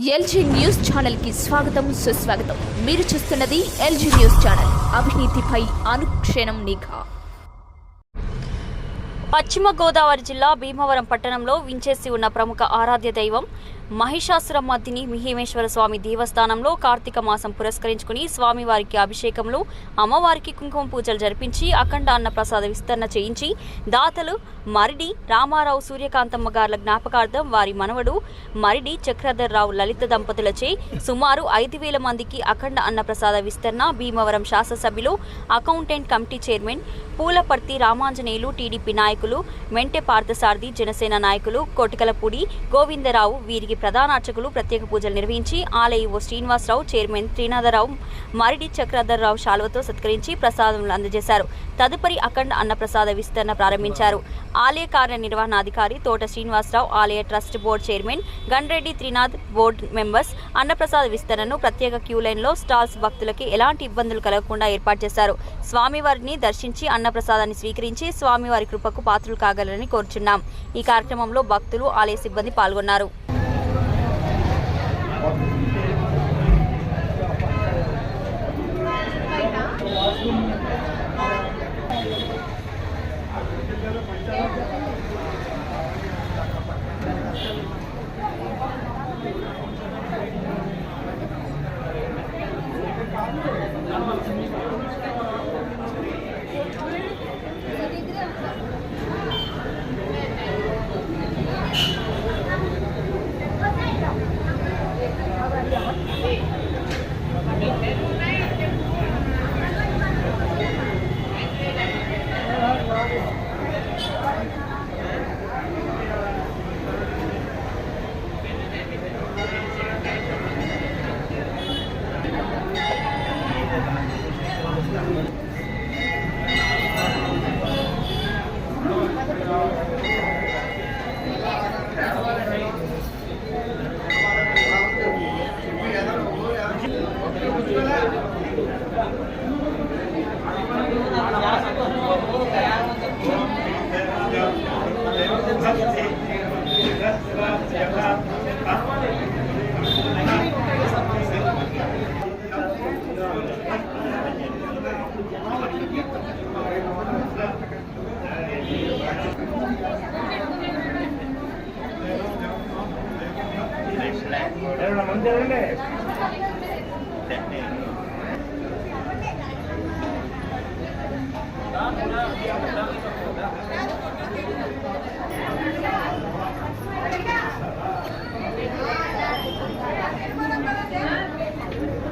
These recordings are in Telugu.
ఎల్జీ న్యూస్ ఛానల్కి స్వాగతం సుస్వాగతం. మీరు చూస్తున్నది ఎల్జీ న్యూస్ ఛానల్. అవినీతిపై అనుక్షణం నిఘా. పశ్చిమ గోదావరి జిల్లా భీమవరం పట్టణంలో వించేసి ఉన్న ప్రముఖ ఆరాధ్య దైవం మహిషాసురమర్దిని మిహిమేశ్వర స్వామి దేవస్థానంలో కార్తీక మాసం పురస్కరించుకుని స్వామివారికి అభిషేకములు అమ్మవారికి కుంకుమ పూజలు జరిపించి అఖండ అన్న ప్రసాద విస్తరణ చేయించి దాతలు మరిడి రామారావు సూర్యకాంతమ్మ గారుల జ్ఞాపకార్థం వారి మనవడు మరిడి చక్రధర్రావు లలిత దంపతులచే సుమారు ఐదు వేల మందికి అఖండ అన్న ప్రసాద విస్తరణ భీమవరం శాసనసభ్యులు accountant committee chairman Pulaparthi Ramanjaneyulu TDP నాయకులు మెంటె పార్థసారథి జనసేన నాయకులు కోటికలపూడి గోవిందరావు వీరికి ప్రధాన అర్చకులు ప్రత్యేక పూజలు నిర్వహించి ఆలయ ఓ శ్రీనివాసరావు చైర్మన్ త్రినాథరావు మారిడి చక్రధర్రావు శాలువతో సత్కరించి ప్రసాదములు అందజేశారు. తదుపరి అఖండ అన్నప్రసాద విస్తరణ ప్రారంభించారు. ఆలయ కార్యనిర్వహణాధికారి తోట శ్రీనివాసరావు ఆలయ trust board chairman Ganreddy Trinath board members అన్నప్రసాద విస్తరణను ప్రత్యేక క్యూ లైన్లో స్టాల్స్ భక్తులకి ఎలాంటి ఇబ్బందులు కలగకుండా ఏర్పాటు చేశారు. స్వామివారిని దర్శించి అన్నప్రసాదాన్ని స్వీకరించి స్వామివారి కృపకు పాత్రలు కాగలరని కోరుచున్నాం. ఈ కార్యక్రమంలో భక్తులు ఆలయ సిబ్బంది పాల్గొన్నారు. Okay.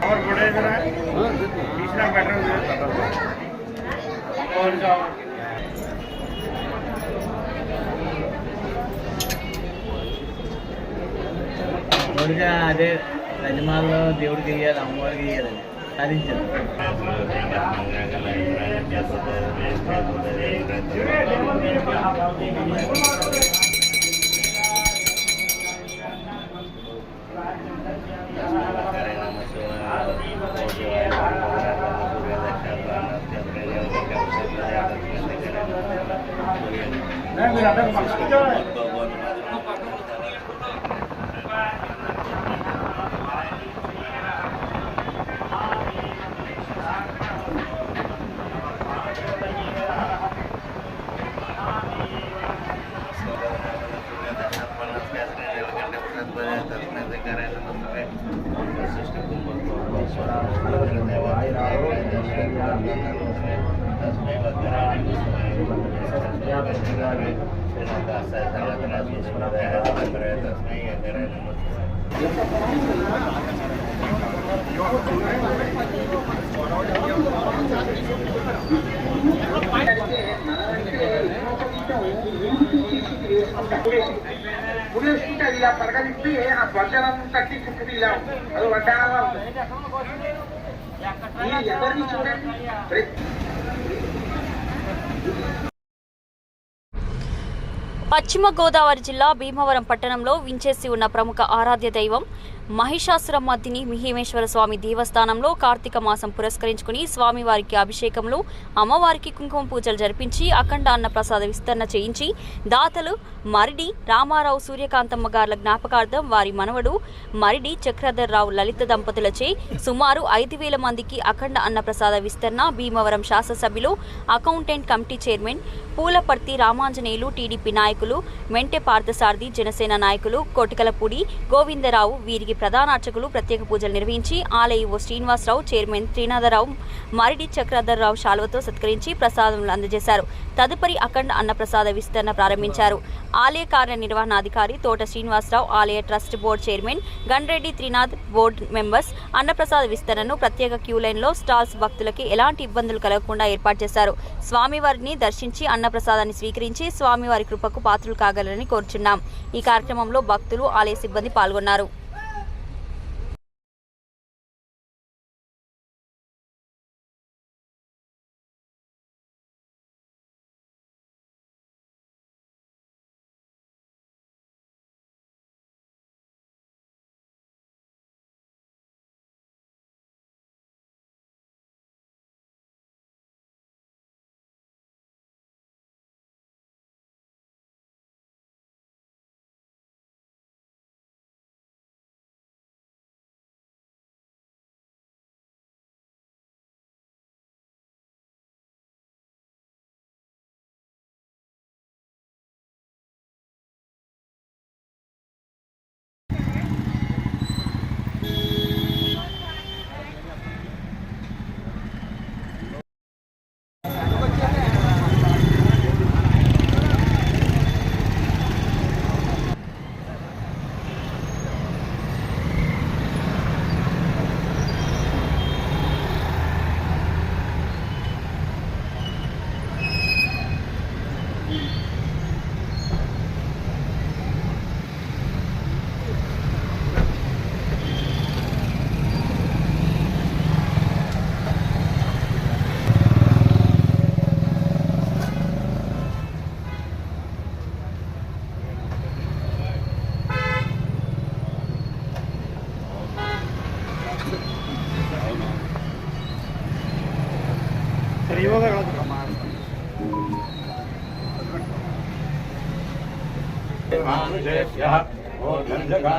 और बड़े जरा तीसरा पैटर्न और जाओ కోరిక అదే రజమాల్లో దేవుడికి ఇయ్యాలి అమ్మవారికి ఇయ్యాలి సాధించారు మీరు అందరూ ಇಲ್ಲ ಪರಗಲಿಕ್ಕಿ ಆ ಧ್ವಜನಂತಕ್ಕೆ ಸಿಕ್ಕಿದಿಲ್ಲ ಅದು ಒಡ್ಡಾಗಲ್ಲ పశ్చిమ గోదావరి జిల్లా భీమవరం పట్టణంలో వించేసి ఉన్న ప్రముఖ ఆరాధ్య దైవం మహిషాసురమర్దిని మిహిమేశ్వర స్వామి దేవస్థానంలో కార్తీక మాసం పురస్కరించుకుని స్వామివారికి అభిషేకంలో అమ్మవారికి కుంకుమ పూజలు జరిపించి అఖండ అన్న ప్రసాద విస్తరణ చేయించి దాతలు మరిడి రామారావు సూర్యకాంతమ్మ గారుల జ్ఞాపకార్థం వారి మనవడు మరిడి చక్రధర్రావు లలిత దంపతులచే సుమారు ఐదు వేల మందికి అఖండ అన్నప్రసాద విస్తరణ భీమవరం శాసనసభ్యులు accountant committee chairman Pulaparthi Ramanjaneyulu TDP నాయకులు మెంటె పార్థసారథి జనసేన నాయకులు కొటికలపూడి గోవిందరావు వీరికి ప్రధాన అర్చకులు ప్రత్యేక పూజలు నిర్వహించి ఆలయ ఓ శ్రీనివాసరావు చైర్మన్ త్రినాథరావు మారిడి చక్రధర్రావు శాలువతో సత్కరించి ప్రసాదములు అందజేశారు. తదుపరి అఖండ అన్నప్రసాద విస్తరణ ప్రారంభించారు. ఆలయ కార్యనిర్వహణాధికారి తోట శ్రీనివాసరావు ఆలయ trust board chairman Ganreddy Trinath board members అన్నప్రసాద విస్తరణను ప్రత్యేక క్యూ లైన్లో స్టాల్స్ భక్తులకి ఎలాంటి ఇబ్బందులు కలగకుండా ఏర్పాటు చేశారు. స్వామివారిని దర్శించి అన్నప్రసాదాన్ని స్వీకరించి స్వామివారి కృపకు పాత్రలు కాగలరని కోరుచున్నాం. ఈ కార్యక్రమంలో భక్తులు ఆలయ సిబ్బంది పాల్గొన్నారు.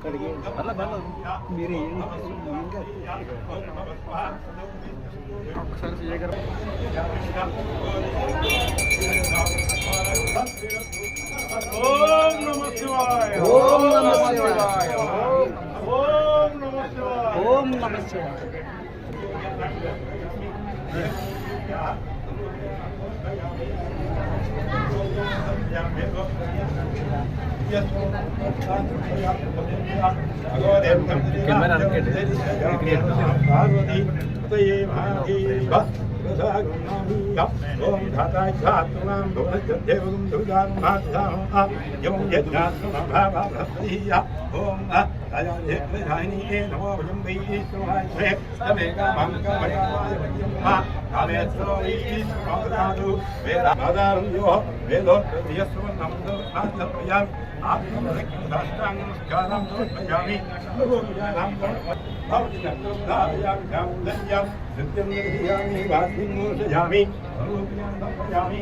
మనడ వచ్చాం వెనకొచ్చా వెనకొచ్చా ఓం నమ శివాయ ఓం నమ శివాయ ఓం నమ శివాయ ఓం నమ శివాయ కెమెరా ఓం ధాతాధ్యాత్మనాం భువనదేవం దుర్గాత్మాధ్యాం యజ్ఞాత్మభావీయ ఓం దయాని నమో వయం వై ఈశ్వరాయ తమేకా మంగళమయాయ వయం కామేశ్వరో వై ఈశ్వరాదు వేదాధారం యో వేదోత్తమయస్వం నమస్కారం ఆత్మనమస్కారం సమర్పయామి భగవాన్ భవతి నమస్కారయామి కాముదయ్యం సత్యం నిర్యామి వాసిం మోషయామి సర్వజ్ఞానం సమర్పయామి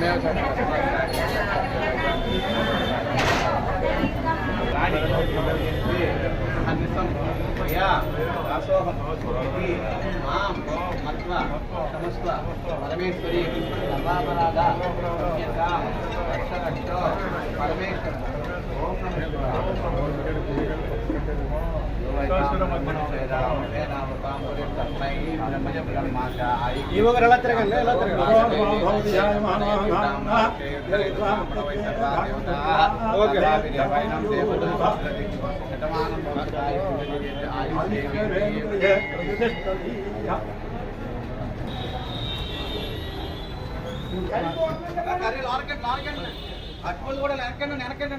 దేవతాం పరమేశ్వరి సర్వాపరాధ పరమేశ్వర ఓం ಯುವಕರೆಲ್ಲ ತಿರುಗಂಗ ಎಲ್ಲ ಲಾರ್ಕೆಟ್ ಲಾರ್ಕೆಟ್ అటుకోళ్ళు కూడా వెనకండి వెనకండి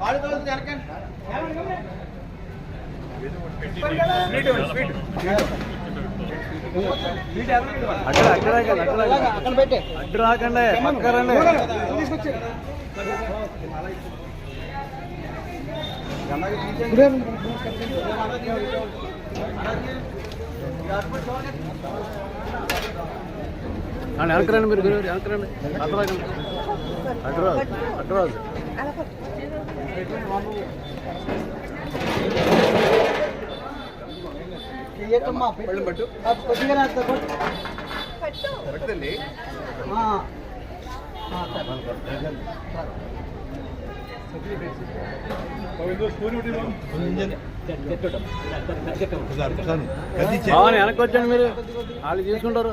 వాళ్ళు తోలుతుంది వెనకండి అక్కడ అక్కడ అక్కడ పెట్టే. అడ్డు రాకండి పక్క రండి. వెనకరండి మీరు గురువు వెనకరండి అడ్డు రాకండి. అడ్డు రాదు అడ్డు రాదు. అవును వెనక్కి వచ్చండి మీరు. వాళ్ళు తీసుకుంటారు.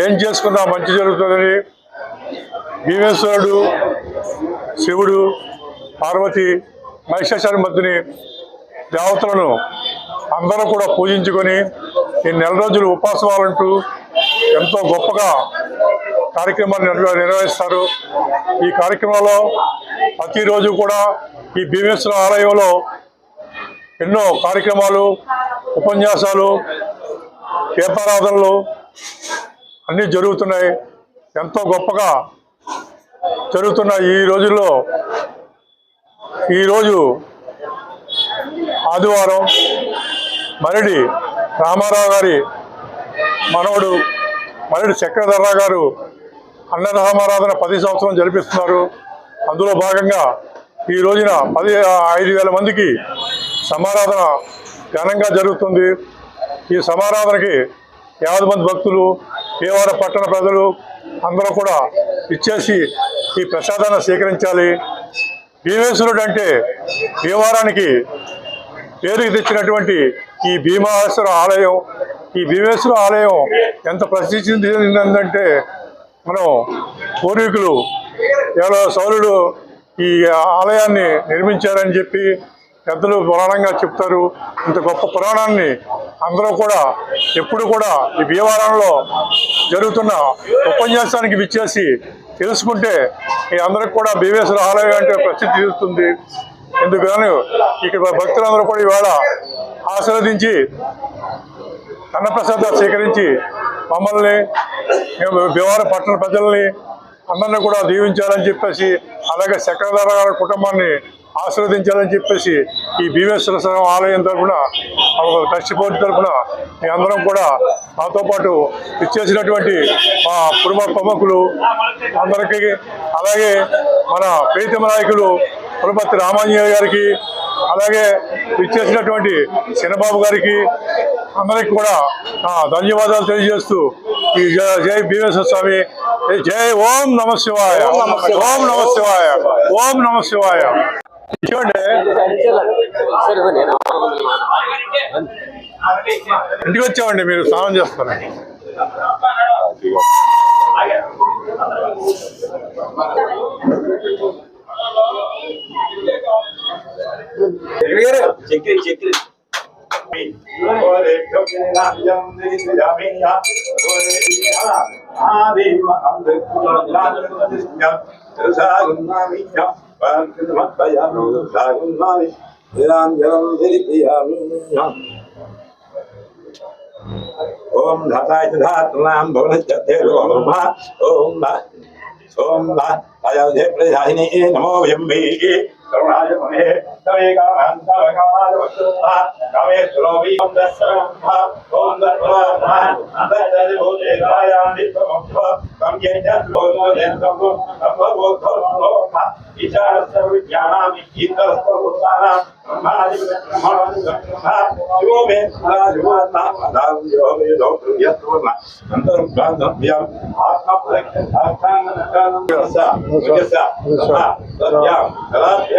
ఏం చేసుకున్నా మంచి జరుగుతుందని భీమేశ్వరుడు శివుడు పార్వతి మహిషాచారి మధ్యని దేవతలను అందరూ కూడా పూజించుకొని ఈ నెల రోజులు ఉపాసవాలంటూ ఎంతో గొప్పగా కార్యక్రమాన్ని నిర్వహిస్తారు. ఈ కార్యక్రమంలో ప్రతిరోజు కూడా ఈ భీమేశ్వర ఆలయంలో ఎన్నో కార్యక్రమాలు ఉపన్యాసాలు దీపారాధనలు అన్నీ జరుగుతున్నాయి. ఎంతో గొప్పగా జరుగుతున్న ఈ రోజుల్లో ఈరోజు ఆదివారం మరడి రామారావు గారి మనవడు మరడి చక్రధర్రా గారు అన్నదామారాధన పది సంవత్సరం జరిపిస్తున్నారు. అందులో భాగంగా ఈ రోజున పది ఐదు వేల మందికి సమారాధన ఘనంగా జరుగుతుంది. ఈ సమారాధనకి యాభై మంది భక్తులు భీమవరం పట్టణ ప్రజలు అందరూ కూడా ఇచ్చేసి ఈ ప్రసాదాన్ని స్వీకరించాలి. భీమేశ్వరుడు అంటే భీమవరానికి పేరుకి తెచ్చినటువంటి ఈ భీమేశ్వర ఆలయం. ఈ భీమేశ్వర ఆలయం ఎంత ప్రసిద్ధి చెందిందంటే మనం పూర్వీకులు ఎవరో సౌరుడు ఈ ఆలయాన్ని నిర్మించారని చెప్పి పెద్దలు పురాణంగా చెప్తారు. ఇంత గొప్ప పురాణాన్ని అందరూ కూడా ఎప్పుడు కూడా ఈ భీమవరంలో జరుగుతున్న ఉపన్యాసానికి విచ్చేసి తెలుసుకుంటే ఈ అందరికి కూడా భీమేశ్వర ఆలయం అంటే ప్రసిద్ధి తీరుతుంది ఎందుకని ఇక్కడ భక్తులందరూ కూడా ఇవాళ ఆశీర్వదించి అన్నప్రసాదాలు స్వీకరించి మమ్మల్ని భీమవరం పట్టణ ప్రజల్ని అందరినీ కూడా దీవించాలని చెప్పేసి అలాగే చక్రధర గారి కుటుంబాన్ని ఆశీర్వదించాలని చెప్పేసి ఈ భీమేశ్వర స్వామి ఆలయం తరఫున ట్రస్ట్ బోర్డు తరఫున మీ అందరం కూడా మాతో పాటు ఇచ్చేసినటువంటి మా కుటుంబ ప్రముఖులు అందరికీ అలాగే మన ప్రీతమ నాయకులు పులపతి రామాంజనేయ గారికి అలాగే ఇచ్చేసినటువంటి చిన్నబాబు గారికి అందరికి కూడా ధన్యవాదాలు తెలియజేస్తూ ఈ జై- జై భీమేశ్వర స్వామి జై ఓం నమ శివాయ ఓం నమ శివాయ ఓం నమ శివాయ. ఇంటికి వచ్చామండి మీరు స్నానం చేస్తారా చక్రి చక్రి ఓం ధాతాయ ధాత్రాం భువనశ్చతే ఓం ఓం ఓం అయోధ్య ప్రజాహిని నమో వ్యంబే కరుణాయ తమే కామే ఓం ఆత్మ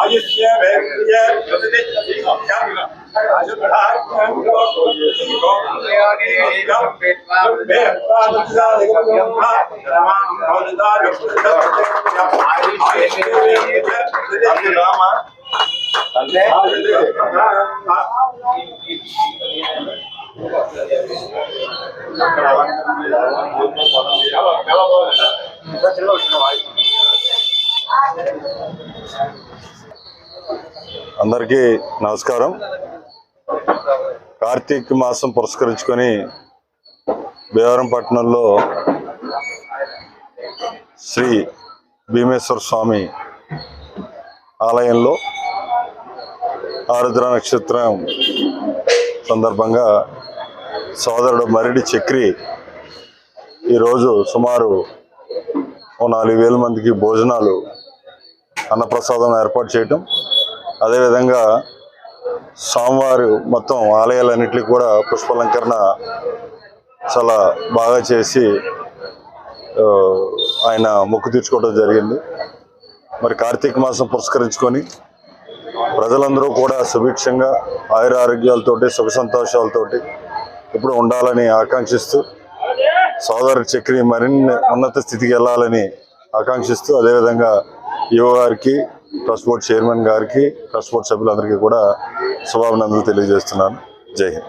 ஆயுஷ்ய வேண்டிய అందరికీ నమస్కారం. కార్తీక మాసం పురస్కరించుకొని భీమవరం పట్టణంలో శ్రీ భీమేశ్వర స్వామి ఆలయంలో ఆరుద్ర నక్షత్రం సందర్భంగా సోదరుడు మరిడి చక్రి ఈరోజు సుమారు ఓ నాలుగు వేల మందికి భోజనాలు అన్నప్రసాదం ఏర్పాటు చేయటం. అదేవిధంగా స్వామివారు మొత్తం ఆలయాలన్నింటికి కూడా పుష్పాలంకరణ చాలా బాగా చేసి ఆయన మొక్కు తీర్చుకోవడం జరిగింది. మరి కార్తీక మాసం పురస్కరించుకొని ప్రజలందరూ కూడా సుభిక్షంగా ఆయుర ఆరోగ్యాలతోటి సుఖ సంతోషాలతోటి ఇప్పుడు ఉండాలని ఆకాంక్షిస్తూ సోదరు చక్రి మరిన్ని ఉన్నత స్థితికి వెళ్ళాలని ఆకాంక్షిస్తూ అదేవిధంగా యువ గారికి ట్రస్ట్ బోర్డ్ చైర్మన్ గారికి ట్రస్ట్ బోర్డ్ సభ్యులందరికీ కూడా శుభాభినందనలు తెలియజేస్తున్నాను. జై హింద్.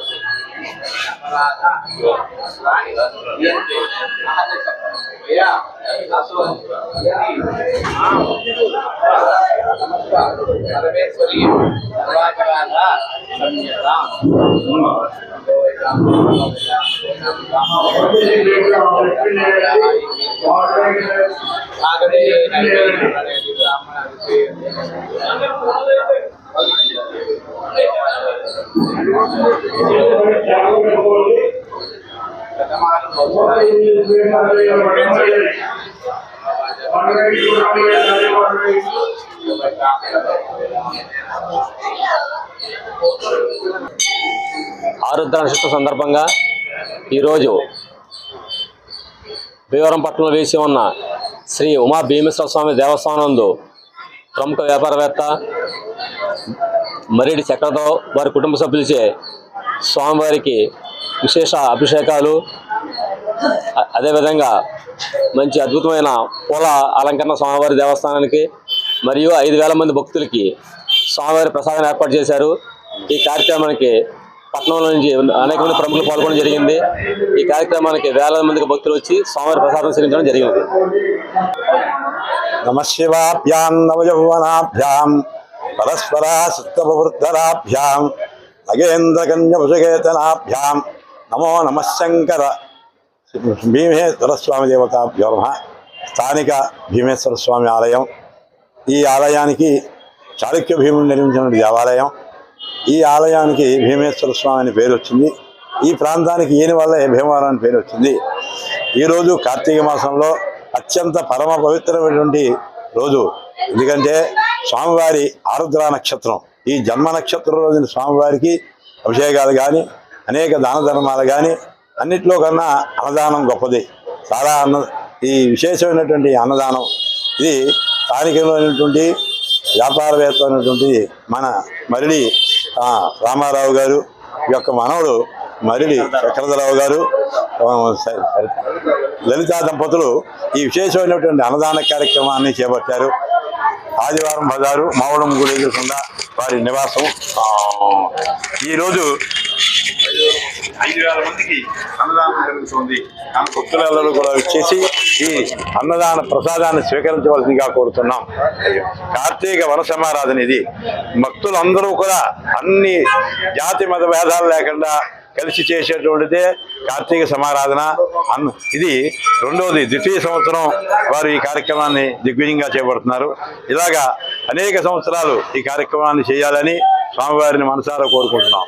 பரமேஸ்வரி ஆகவே பிராமணருக்கு ఆరుద్ర సందర్భంగా ఈరోజు భీవరం పట్టణంలో వేసి ఉన్న శ్రీ ఉమా భీమేశ్వర స్వామి దేవస్థానందు ప్రముఖ వ్యాపారవేత్త మరేడి చక్రతో వారి కుటుంబ సభ్యులచే స్వామివారికి విశేష అభిషేకాలు అదేవిధంగా మంచి అద్భుతమైన పూల అలంకరణ స్వామివారి దేవస్థానానికి మరియు ఐదు వేల మంది భక్తులకి స్వామివారి ప్రసాదం ఏర్పాటు చేశారు. ఈ కార్యక్రమానికి పట్టణంలో నుంచి అనేక మంది ప్రముఖులు పాల్గొనడం జరిగింది. ఈ కార్యక్రమానికి వేల మందికి భక్తులు వచ్చి స్వామివారి ప్రసాదం స్వీకరించడం జరిగింది. నమ శివాభ్యాం నవయౌవనాభ్యాం పరస్పరా సుత్తవృద్ధరాభ్యాం నగేంద్రకన్యభుజగేతనాభ్యాం నమో నమ శంకర భీమేశ్వర స్వామి దేవతాభ్యో నమ స్థానిక భీమేశ్వర స్వామి ఆలయం ఈ ఆలయానికి చాళుక్య భీముడు నిర్మించిన దేవాలయం. ఈ ఆలయానికి భీమేశ్వర స్వామి అని పేరు వచ్చింది. ఈ ప్రాంతానికి ఈయన వల్ల భీమవరం అని పేరు వచ్చింది. ఈరోజు కార్తీక మాసంలో అత్యంత పరమ పవిత్రమైనటువంటి రోజు. ఎందుకంటే స్వామివారి ఆరుద్ర నక్షత్రం. ఈ జన్మ నక్షత్రం రోజున స్వామివారికి అభిషేకాలు కానీ అనేక దాన ధర్మాలు కానీ అన్నిట్లో కన్నా అన్నదానం గొప్పది. చాలా అన్న ఈ విశేషమైనటువంటి అన్నదానం. ఇది స్థానికంలోనటువంటి వ్యాపారవేత్త అయినటువంటి మన మరిడి రామారావు గారు ఈ యొక్క మనవడు మరిడి చక్రధరావు గారు. లలితా దంపతులు ఈ విశేషమైనటువంటి అన్నదాన కార్యక్రమాన్ని చేపట్టారు. ఆదివారం బజారు మావడం గుడి ఎదురుకుండా వారి నివాసం. ఈరోజు ఐదు వేల మందికి అన్నదానం జరుగుతుంది. భక్తులందరూ కూడా వచ్చేసి ఈ అన్నదాన ప్రసాదాన్ని స్వీకరించవలసిందిగా కోరుతున్నాం. కార్తీక వన సమారాధన ఇది భక్తులందరూ కూడా అన్ని జాతి మత భేదాలు లేకుండా కలిసి చేసేటువంటిదే కార్తీక సమారాధన. ఇది రెండవది ద్వితీయ సంవత్సరం వారు ఈ కార్యక్రమాన్ని దిగ్విజయంగా చేపడుతున్నారు. ఇలాగా అనేక సంవత్సరాలు ఈ కార్యక్రమాన్ని చేయాలని స్వామివారిని మనసారా కోరుకుంటున్నాం.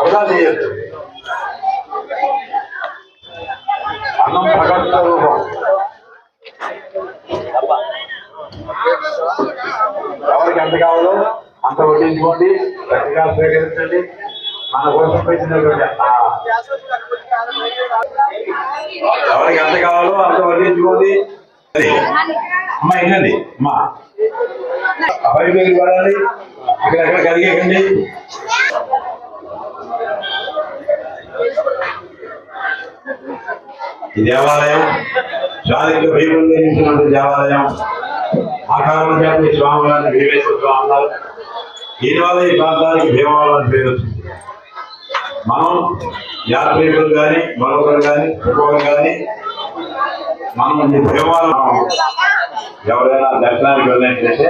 వృధా చేయొద్దు అన్నం భగవంతుల రూపం. ఎవరికి ఎంత కావాలో అంత వడ్డించుకోండి గట్టిగా స్వీకరించండి. మన కోసం పెట్టినటువంటి ఎవరికి ఎంత కావాలో అంత వడ్డించుకోండి. అమ్మా ఏంటండి అమ్మా. అబ్బాయి మీరు పడాలి. ఇక్కడ ఎక్కడ. కలిగేకండి ఈ దేవాలయం చారిత్ర భీములు నిర్మించినటువంటి దేవాలయం. ఆకారం చేత స్వామివారిని భీమేశ్వర స్వామి అన్నారు దీనివల్ల ఈ ప్రాంతానికి భీమవరం అని పేరు వచ్చింది. మనం యాత్రికులు కానీ మరొకరు కానీ ఇంకొకరు కానీ మనం ఈ భీమవరం ఎవరైనా దర్శనానికి వెళ్ళినట్లయితే